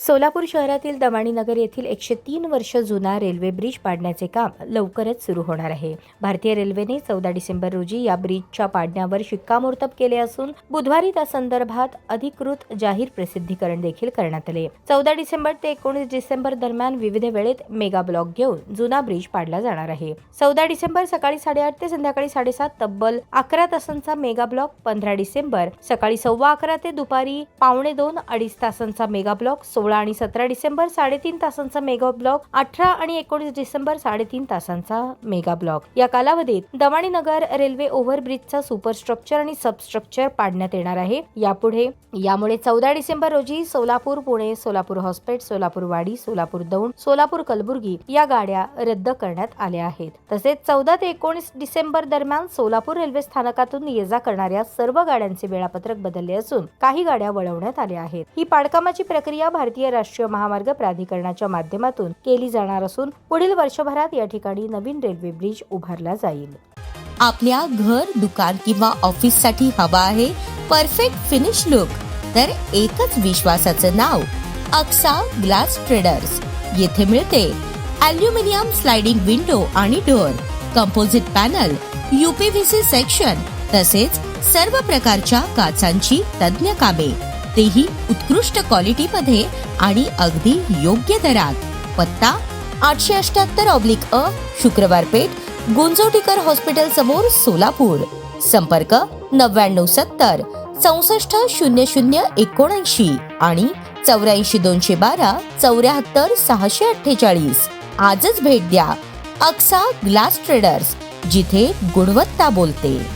Solapur शहरातील दमाणी नगर येथील एकशे तीन वर्ष जुना रेल्वे ब्रिज पाडण्याचे काम लवकरच सुरू होणार आहे. भारतीय रेल्वेने चौदा डिसेंबर रोजी या ब्रिजच्या पाडण्यावर शिक्कामोर्तब केले असून बुधवारी त्या संदर्भात अधिकृत जाहीर प्रसिद्धीकरण देखील करण्यात आले. चौदा डिसेंबर ते एकोणीस डिसेंबर दरम्यान विविध वेळेत मेगा ब्लॉक घेऊन जुना ब्रिज पाडला जाणार आहे. चौदा डिसेंबर सकाळी साडेआठ ते संध्याकाळी साडेसात तब्बल अकरा तासांचा मेगा ब्लॉक पंधरा डिसेंबर सकाळी सव्वा अकरा ते दुपारी पावणे दोन अडीच तासांचा मेगा ब्लॉक सोळा आणि सतरा डिसेंबर साडेतीन तासांचा मेगा ब्लॉक अठरा आणि एकोणीस डिसेंबर साडेतीन तासांचा मेगा ब्लॉक. या कालावधीत दमाणी नगर रेल्वे ओव्हरब्रिजचा सुपरस्ट्रक्चर आणि सबस्ट्रक्चर पाडण्यात येणार आहे. यापुढे यामुळे चौदा डिसेंबर रोजी सोलापूर पुणे सोलापूर हॉस्पेट सोलापूर वाडी सोलापूर दौंड सोलापूर कलबुर्गी या गाड्या रद्द करण्यात आल्या आहेत. तसेच चौदा ते एकोणीस डिसेंबर दरम्यान सोलापूर रेल्वे स्थानकातून ये जा करणाऱ्या सर्व गाड्यांचे वेळापत्रक बदलले असून काही गाड्या वळवण्यात आल्या आहेत. ही पाडकामाची प्रक्रिया भारतीय राष्ट्रीय महामार्ग प्राधिकरणाच्या माध्यमातून केली जाणार असून पुढील वर्षभरात या ठिकाणी नवीन रेल्वे ब्रिज उभारला जाईल. आपल्या घर दुकान किंवा ऑफिससाठी हवा आहे परफेक्ट फिनिश लुक. तर एकच विश्वासाचं नाव अक्सा ग्लास ट्रेडर्स. येथे मिळते अल्युमिनियम स्लाइडिंग विंडो आणि door composite panel UPVC section तसेच सर्व प्रकारच्या काचांची तज्ञ कामे तेही उत्कृष्ट क्वालिटी मध्ये आणि अगदी योग्य दरात. पत्ता आठशे अठ्याहत्तर ऑब्लिक अ शुक्रवार पेठ गुंजोटीकर हॉस्पिटल समोर सोलापूर. संपर्क नव्याण्णव सत्तर चौसष्ट शून्य शून्य एकोणऐंशी आणि चौऱ्याऐंशी दोनशे बारा चौऱ्याहत्तर सहाशे अठ्ठेचाळीस. आजच भेट द्या अक्सा ग्लास ट्रेडर्स जिथे गुणवत्ता बोलते.